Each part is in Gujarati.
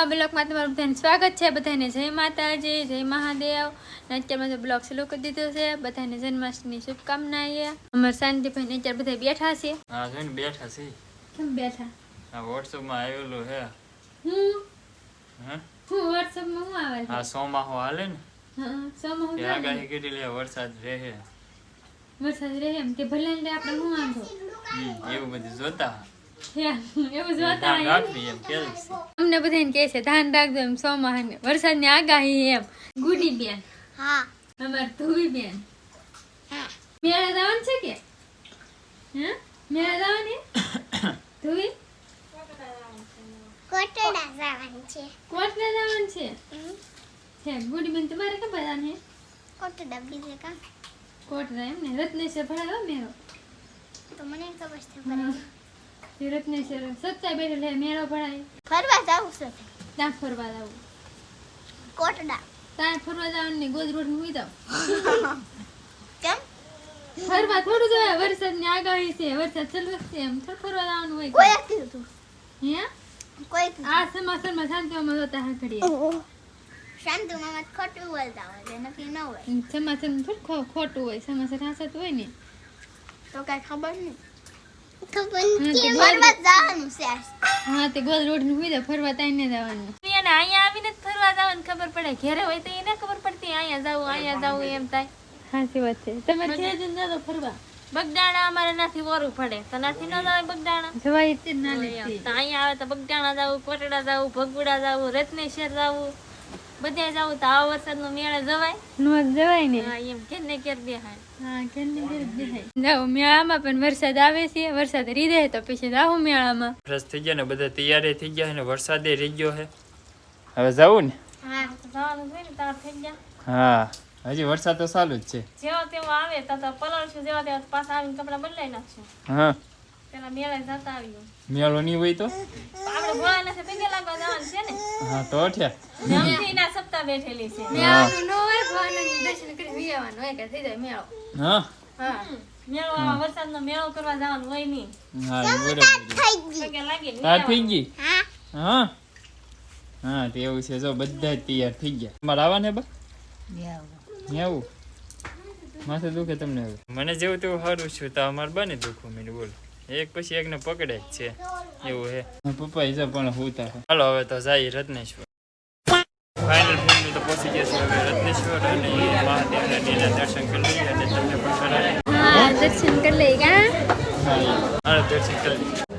નવા બ્લોગમાં તમારું બધાને સ્વાગત છે. બધાને જય માતાજી જય મહાદેવ. અત્યારમાં તો બ્લોગ શરૂ કરી દીધો છે. બધાને જન્માષ્ટમીની શુભકામના અમારા શાંતિભાઈ અત્યારે બધા બેઠા છે. હા જોઈને બેઠા છે. કેમ બેઠા? આ વોટ્સઅપમાં આવેલું હે હું? હે? હું વોટ્સઅપમાં હું આવે છે? સોમા હો હાલે ને? હા સોમા હો આગાહી કરી લે વરસાદ રહે. વરસાદ રહે એમ કે ભલે ને આપણે હું વાંધો? એવું બધું જોતા. અમને બધાને કહે છે ધ્યાન રાખજો એમ સોમાં વરસાદની આગાહી એમ. ગુડી બેન. હા. અમાર ધુવી બેન. મેળા જવાનું છે કે? હે? મેળા જવાની? ધુવી કોટડા જવાનું છે. કોટડા જવાનું છે? છે. ગુડી બેન તમારે કે બધાને? કોટડા બીજે કા? કોટડા એમ ને રત્નેશ્વર ભણાવો મેળો? તો મને ખબર છે હા. એ રત્નેશ્વર સચ્ચાઈ મેળો ફરવા જાવું છે. ત્યાં ફરવા જવું કોટડા. ત્યાં ફરવા જવાનું ને ગોદ રોડ મૂકી જાવ કેમ? ફરવા થોડું જવાય વરસાદની આગાહી છે વરસાદ ચાલુ છે એમ. થોડું ફરવા જવાનું હોય કોઈ કીધું તું. હે? કોઈ આ જોતા હા ઘડીએ શાંતુ ખોટું બોલતા હોય નક્કી ન હોય. સમાચાર થોડું ખોટું હોય સમાસર હાસત હોય ને. તો કઈ ખબર નહીં. ફરવા જવાનું છે. હા તે ગોલ રોડનું હોય ફરવા તાઈ ને જવાનું. એને અહીંયા આવીને જ ફરવા જવાનું ખબર પડે. ઘરે હોય તો એને ખબર પડતી અહીંયા જાવું અહીંયા જાવું એમ થાય. સાચી વાત છે. તમે જ ના ફરવા. બગદાણા અમારે નાથી વરું પડે. તો નાથી ના જવાય બગદાણા જવાય તે ના તો અહીંયા આવે તો બગદાણા જવું કોટડા જવું ભગુડા જવું રત્નેશ્વર જવું. બધે જાવ તો આ વરસાદનો મેળા જવાય? નો જવાય ને. હા એમ કે ને કેર બેહાય. હા મેળામાં પણ વરસાદ આવે છે. વરસાદ રીધે તો પછી જાવું મેળામાં. ફ્રેશ થઈ ગયા ને બધા તૈયારી થઈ ગયા ને વરસાદે રહી ગયો હે હવે જવું ને? હા જવાનું છે ને તાર થઈ ગયા. હા હજી વરસાદ તો ચાલુ જ છે. જેવો તેવો આવે તો પલળશું જેવા તેવા પાછા આવીને કપડાં બદલાઈ નાખશું. હા. પેલા મેળે જતા આવ્યું મેળો નહીં હોય તો? આપણે ભોળા નથી પગે લાગવા જવાનું છે ને? હા તો અઠ્યા જમથી ના સપ્તાહ બેઠેલી છે. મેળાનું ન હોય ભગવાનનું દર્શન કરી વી આવવાનું હોય કે થઈ જાય મેળો. હા. હા. મેળો આવા વરસાદનો મેળો કરવા જવાનું હોય નહીં. હા બરાબર. થઈ ગઈ. પગે લાગી ને તાર થઈ ગઈ? હા. હા? હા તે એવું છે. જો બધા જ તૈયાર થઈ ગયા. તમારે આવવાને બા? આવું. માથે દુખે તમને મને જેવું તેવું સારું છું તો અમારે બને દુખવું મેં બોલો. એક પછી એકને પકડે જ છે. એવું હે પપ્પા હિસાબ પણ હોતા હે હાલો હવે તો જાય રત્નેશ્વર. ફાઇનલ ફિલ્મ તો પહોંચી જશે હવે રત્નેશ્વર અને મહાદેવના નીના દર્શન કરી લઈએ અને તમને પણ કરાવીએ. દર્શન કરી લઈએ હા દર્શન કરી લઈએ.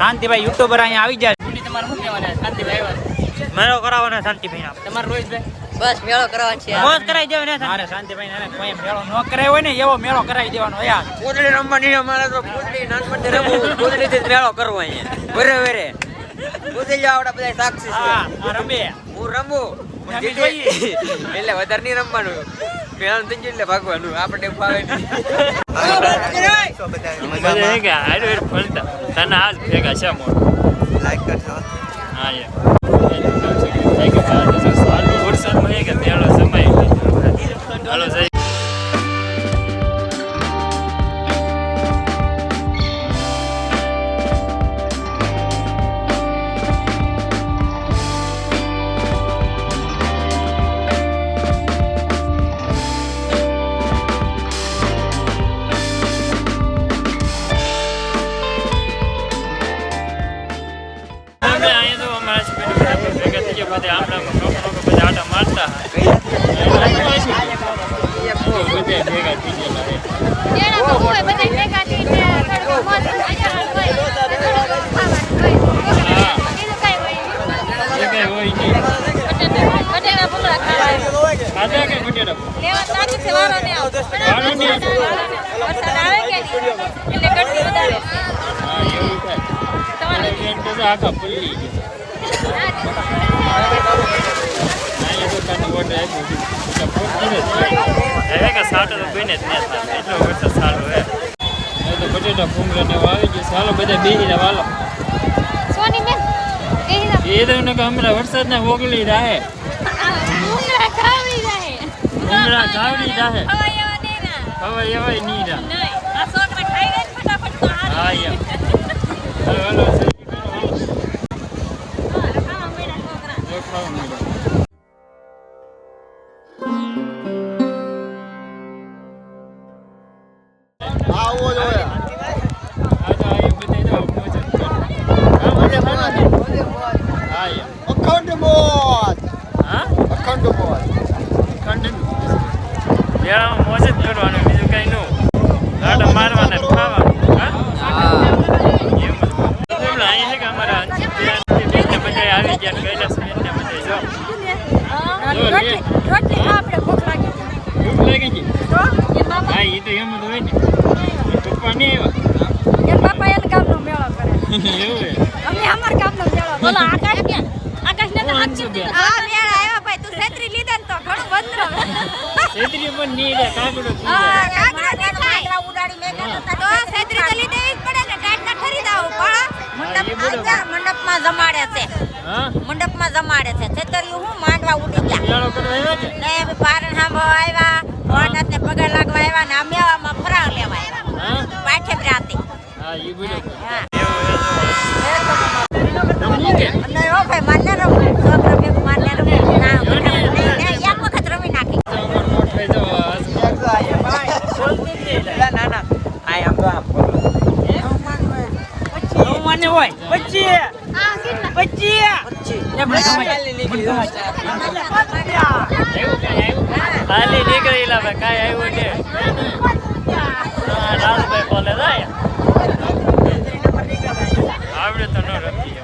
શાંતિભાઈ યુટ્યુબર અહીંયા આવી જાય તમારે શું કહેવાના? શાંતિભાઈ મેળો કરાવવાનો શાંતિભાઈ તમારે રોહિતભાઈ? બસ મેળો કરાવવાનો છે. મોજ કરાવી દેવો ને મારે શાંતિભાઈ ને કોઈ મેળો ન કરાયો હોય ને એવો મેળો કરાવી દેવાનો યાર. કુદડી રમવાની અમારે તો કુદડી નાનપણથી રમવું કુદડી થી મેળો કરવો અહીંયા. વેરે વેરે. જો આપડા બધા સાક્ષી છે. હા આ રમે. હું રમું. એટલે વધારે નહીં રમવાનું. પેલાનું થઈ એટલે ભાગવાનું. આપણે ફાવે નહીં. કે ફરતા. તને આજ ભેગા છે મોડ હા યાર વરસાદમાં હે કે મેળો સમાય. હાલો જઈ એ તો કે હમણાં વરસાદના ઓગળી રાહે ભૂંગળા ગાવડી ના હવે એવાય નહીં રા આ છોકરા ખાઈ ગયા ને ફટાફટ તો હાથ હા યા હાલો હાલો. ખાવા મળ્યા છોકરા જો ખાવા મળો. આવો જોઈએ આ મોજ હા, અખંડ મોત અખંડ મેળામાં મોજ જ કરવાનું બીજું કઈ નું ગાડા મારવાના ને ખાવાનું હા એમ જ એટલે અહીં છે કે અમારા બેનને બધા આવી ગયા ને કૈલાસ બેનને બધા જો જો લે રોટલી આપણે ભૂખ લાગી ભૂખ લાગી ગઈ? હા એ તો એમ જ હોય ને. પપ્પા નહીં આવ્યા? એ બાપા એને કામનો મેળો કરે. એવું અમે અમાર કામનો મેળો બોલો આકાશ ક્યાં? આકાશ ને હાથ અંશુબેન. આ મેળા આવ્યા ભાઈ તું છેતરી લીધા ને તો ઘણું બંધ છેતરી પણ નહીં રે કાગડો હા જાય. કાંકરા દેખાય ઉડાડી મેં તો છેતરી તો લીધે જ પડે ને ટાટકા ખરીદાવું પણ બરોબર. મંડપમાં જમાડે છે. હા? મંડપમાં જમાડે છે. છેતર્યું હું માંડવા ઉડી ગયા. મેળો કરવા આવ્યા છે? ને અમે પારણ સાંભળવા આવ્યા ભોળાનાથ ને પગે લાગવા આવ્યા ને આ મેળામાં ફરાવ લેવા આવ્યા. પાઠે રાતે હા એ બરોબર હા. રમવું કે? ભાઈ માન્ય રમવું છોકરા ભેગું માન્ય રમવું ના એક વખત રમી નાખી. ના ના આ તો આમ હોય. નીકળી હાલી નીકળી ભાઈ, કાંઈ આવ્યું લાલભાઈ આવડે તો ન રમી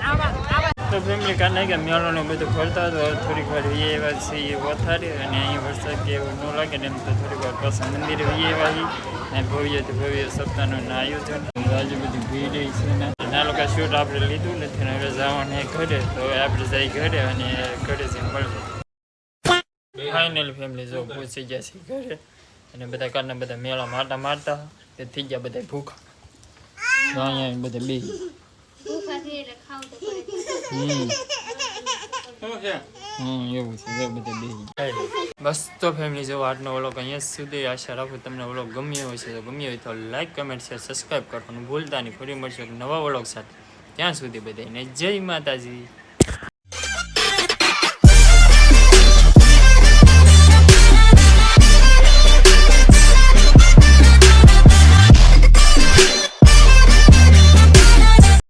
તો ફેમિલી કે મેળાનું બધું ફરતા તો થોડીક વાર વીએ એવા છે એ વથારી, અને અહીં વરસાદ કે એવું ન લાગે, ને એમ તો થોડીક વાર પાછા મંદિરે વીએ હી અને ભવ્યથી ભવ્ય સપ્તાહનું આયોજન. આજુ બધી ભીડ છે ને. ના લોકો શૂટ આપણે લીધું નથી ને હવે જવાનું એ ઘરે તો હવે આપણે જઈ ઘરે અને ઘરે જઈને મળીએ. ફાઇનલ ફેમિલી જો પહોંચી ગયા છે ઘરે અને બધા કારના બધા મેળા મારતા મારતા તે થઈ ગયા બધા ભૂખા. તો અહીંયા બધા બે ભૂખા થઈ એટલે ખાવ તો પડે. હમ. હમ એવું છે. બધા બે બસ તો ફેમિલી જો આજનો વ્લોગ અહીંયા સુધી આશા રાખું તમને વ્લોગ ગમ્યો હોય છે, તો ગમ્યો હોય તો લાઈક કમેન્ટ શેર સબસ્ક્રાઈબ કરવાનું ભૂલતા નહીં. ફરી મળશે નવા વ્લોગ સાથે. ત્યાં સુધી બધાને જય માતાજી.